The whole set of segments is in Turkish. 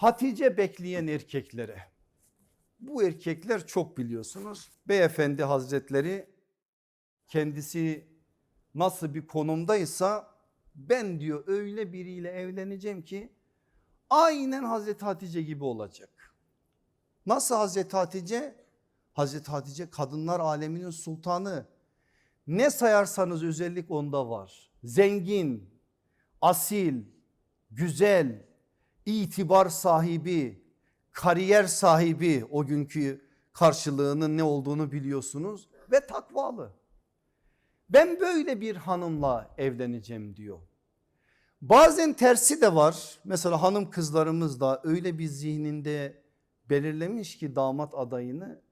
Hatice bekleyen erkeklere. Bu erkekler çok biliyorsunuz. Beyefendi hazretleri kendisi nasıl bir konumdaysa ben diyor öyle biriyle evleneceğim ki aynen Hazreti Hatice gibi olacak. Nasıl Hazreti Hatice? Hazreti Hatice kadınlar aleminin sultanı. Ne sayarsanız özellik onda var. Zengin, asil, güzel, itibar sahibi, kariyer sahibi o günkü karşılığının ne olduğunu biliyorsunuz ve takvalı. Ben böyle bir hanımla evleneceğim diyor. Bazen tersi de var. Mesela hanım kızlarımız da öyle bir zihninde belirlemiş ki damat adayını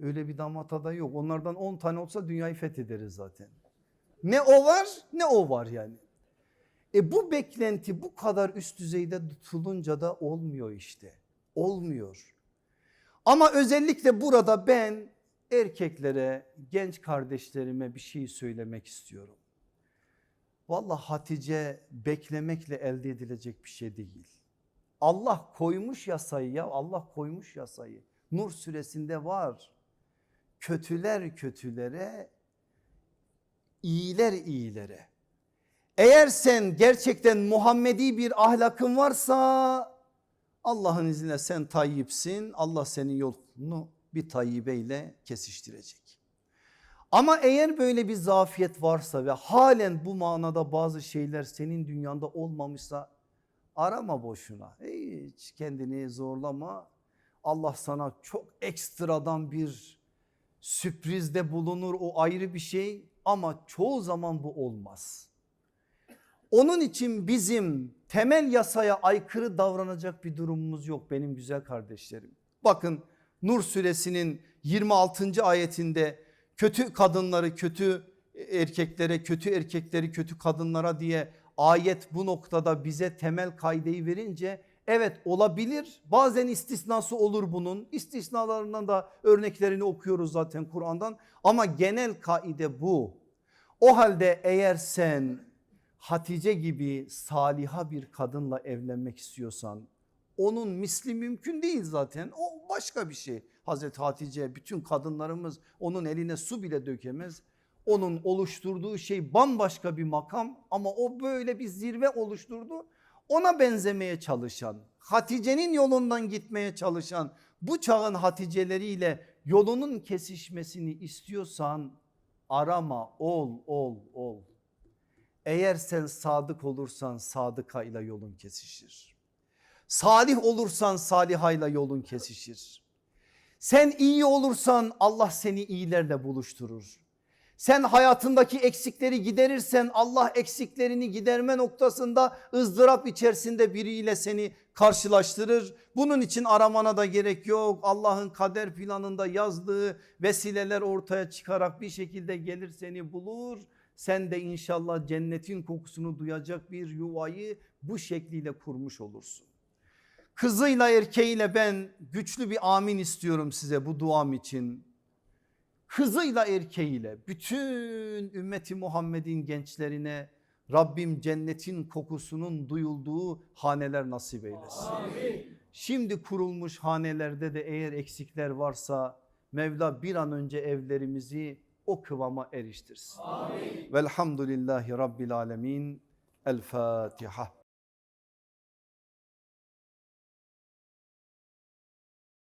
öyle bir damat adayı yok. Onlardan 10 tane olsa dünyayı fethederiz zaten. Ne o var ne o var yani. E bu beklenti bu kadar üst düzeyde tutulunca da olmuyor işte. Olmuyor. Ama özellikle burada ben erkeklere, genç kardeşlerime bir şey söylemek istiyorum. Vallahi Hatice beklemekle elde edilecek bir şey değil. Allah koymuş yasayı ya Allah koymuş yasayı. Nur suresinde var. Kötüler kötülere, iyiler iyilere. Eğer sen gerçekten Muhammedi bir ahlakın varsa Allah'ın izniyle sen tayyipsin. Allah senin yolunu bir tayyibeyle kesiştirecek. Ama eğer böyle bir zafiyet varsa ve halen bu manada bazı şeyler senin dünyanda olmamışsa arama boşuna. Hiç kendini zorlama. Allah sana çok ekstradan bir sürprizde bulunur o ayrı bir şey ama çoğu zaman bu olmaz. Onun için bizim temel yasaya aykırı davranacak bir durumumuz yok benim güzel kardeşlerim. Bakın Nur suresinin 26. ayetinde kötü kadınları kötü erkeklere kötü erkekleri kötü kadınlara diye ayet bu noktada bize temel kaideyi verince evet olabilir bazen istisnası olur bunun istisnalarından da örneklerini okuyoruz zaten Kur'an'dan ama genel kaide bu. O halde eğer sen Hatice gibi saliha bir kadınla evlenmek istiyorsan onun misli mümkün değil zaten o başka bir şey. Hazreti Hatice bütün kadınlarımız onun eline su bile dökemez. Onun oluşturduğu şey bambaşka bir makam ama o böyle bir zirve oluşturdu. Ona benzemeye çalışan, Hatice'nin yolundan gitmeye çalışan bu çağın Haticeleriyle yolunun kesişmesini istiyorsan arama ol ol ol. Eğer sen sadık olursan sadıka ile yolun kesişir. Salih olursan salihayla yolun kesişir. Sen iyi olursan Allah seni iyilerle buluşturur. Sen hayatındaki eksikleri giderirsen Allah eksiklerini giderme noktasında ızdırap içerisinde biriyle seni karşılaştırır. Bunun için aramana da gerek yok. Allah'ın kader planında yazdığı vesileler ortaya çıkarak bir şekilde gelir seni bulur. Sen de inşallah cennetin kokusunu duyacak bir yuvayı bu şekliyle kurmuş olursun. Kızıyla erkeğiyle ben güçlü bir amin istiyorum size bu duam için. Kızıyla erkeğiyle bütün ümmeti Muhammed'in gençlerine Rabbim cennetin kokusunun duyulduğu haneler nasip eylesin. Amin. Şimdi kurulmuş hanelerde de eğer eksikler varsa Mevla bir an önce evlerimizi o kıvama eriştirsin. Amin. Velhamdülillahi Rabbil Alemin. El Fatiha.